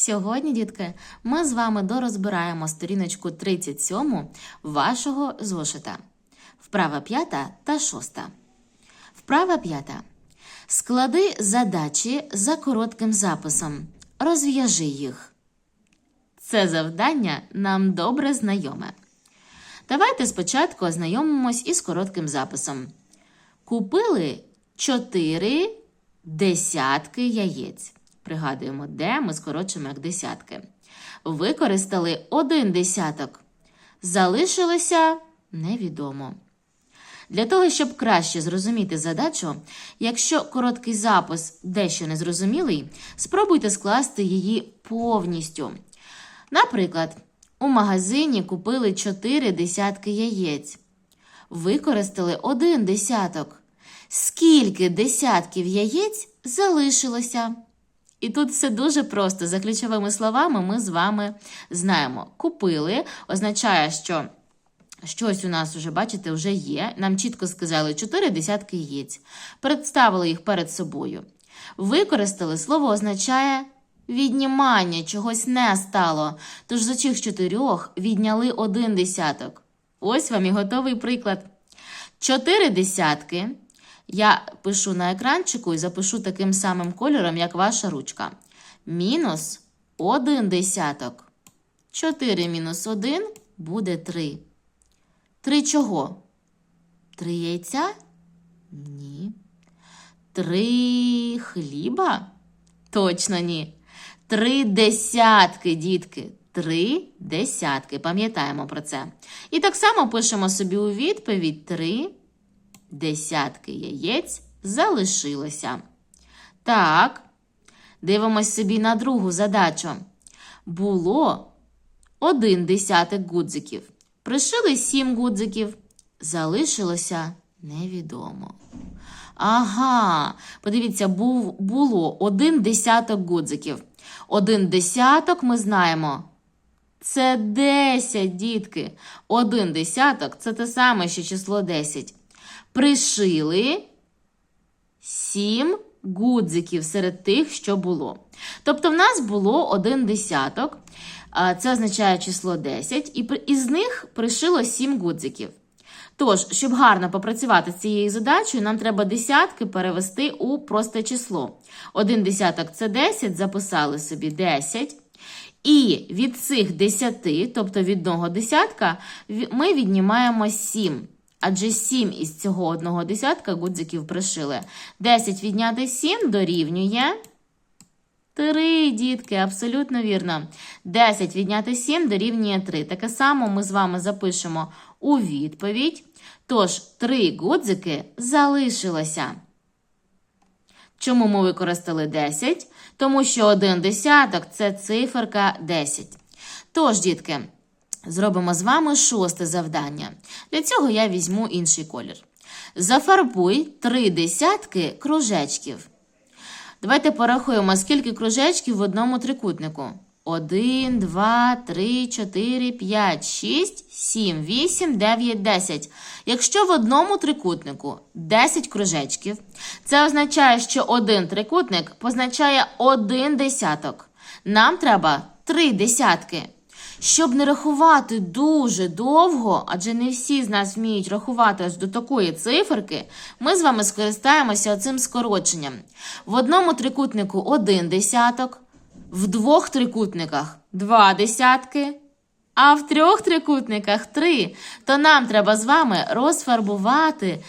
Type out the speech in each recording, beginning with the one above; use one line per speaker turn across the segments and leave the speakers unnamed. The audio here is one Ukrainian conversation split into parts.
Сьогодні, дітки, ми з вами дорозбираємо сторіночку 37 вашого зошита. Вправа п'ята та шоста. Вправа п'ята. Склади задачі за коротким записом. Розв'яжи їх. Це завдання нам добре знайоме. Давайте спочатку ознайомимось із коротким записом. Купили 4 десятки яєць. Пригадуємо, де ми скорочуємо як десятки. Використали один десяток. Залишилося невідомо. Для того, щоб краще зрозуміти задачу, якщо короткий запис дещо незрозумілий, спробуйте скласти її повністю. Наприклад, у магазині купили 4 десятки яєць. Використали один десяток. Скільки десятків яєць залишилося? І тут все дуже просто. За ключовими словами ми з вами знаємо. Купили означає, що щось у нас уже, бачите, вже є. Нам чітко сказали 4 десятки яєць. Представили їх перед собою. Використали слово означає віднімання, чогось не стало. Тож з оцих чотирьох відняли один десяток. Ось вам і готовий приклад. Чотири десятки. Я пишу на екранчику і запишу таким самим кольором, як ваша ручка. Мінус один десяток. 4 мінус 1 буде 3. 3 чого? 3 яйця? Ні. 3 хліба? Точно ні. 3 десятки, дітки. 3 десятки. Пам'ятаємо про це. І так само пишемо собі у відповідь 3 десятки яєць залишилося. Так, дивимось собі на другу задачу. Було один десяток гудзиків. Пришили сім гудзиків. Залишилося невідомо. Ага, подивіться, був, було один десяток гудзиків. Один десяток ми знаємо. Це 10, дітки. Один десяток це те саме, що число 10 пришили сім гудзиків серед тих, що було. Тобто, в нас було один десяток, це означає число 10, і із них пришило сім гудзиків. Тож, щоб гарно попрацювати з цією задачею, нам треба десятки перевести у просте число. Один десяток це 10, записали собі 10. І від цих 10, тобто від одного десятка, ми віднімаємо 7. Адже 7 із цього одного десятка гудзиків пришили. 10 відняти 7 дорівнює 3, дітки, абсолютно вірно. 10 відняти 7 дорівнює 3. Таке само ми з вами запишемо у відповідь. Тож, 3 гудзики залишилося. Чому ми використали 10? Тому що один десяток це циферка 10. Тож, дітки. Зробимо з вами шосте завдання. Для цього я візьму інший колір. Зафарбуй три десятки кружечків. Давайте порахуємо, скільки кружечків в одному трикутнику. 1, 2, 3, 4, 5, 6, 7, 8, 9, 10. Якщо в одному трикутнику 10 кружечків, це означає, що один трикутник позначає один десяток. Нам треба три десятки. Щоб не рахувати дуже довго, адже не всі з нас вміють рахувати аж до такої циферки, ми з вами скористаємося цим скороченням. В одному трикутнику один десяток, в двох трикутниках два десятки, а в трьох трикутниках три. То нам треба з вами розфарбувати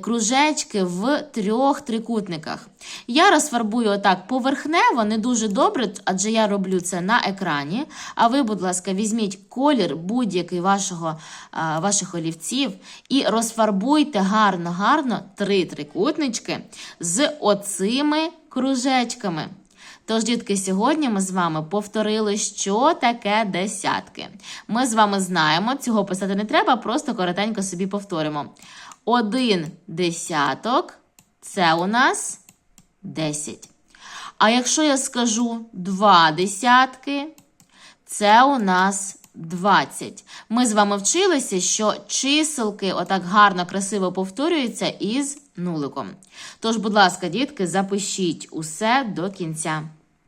кружечки в трьох трикутниках. Я розфарбую отак поверхнево, не дуже добре, адже я роблю це на екрані. А ви, будь ласка, візьміть колір будь-який вашого, ваших олівців і розфарбуйте гарно-гарно три трикутнички з оцими кружечками. Тож, дітки, сьогодні ми з вами повторили, що таке десятки. Ми з вами знаємо, цього писати не треба, просто коротенько собі повторимо. Один десяток це у нас 10. А якщо я скажу два десятки, це у нас 20. Ми з вами вчилися, що чиселки отак гарно, красиво повторюються із нуликом. Тож, будь ласка, дітки, запишіть усе до кінця.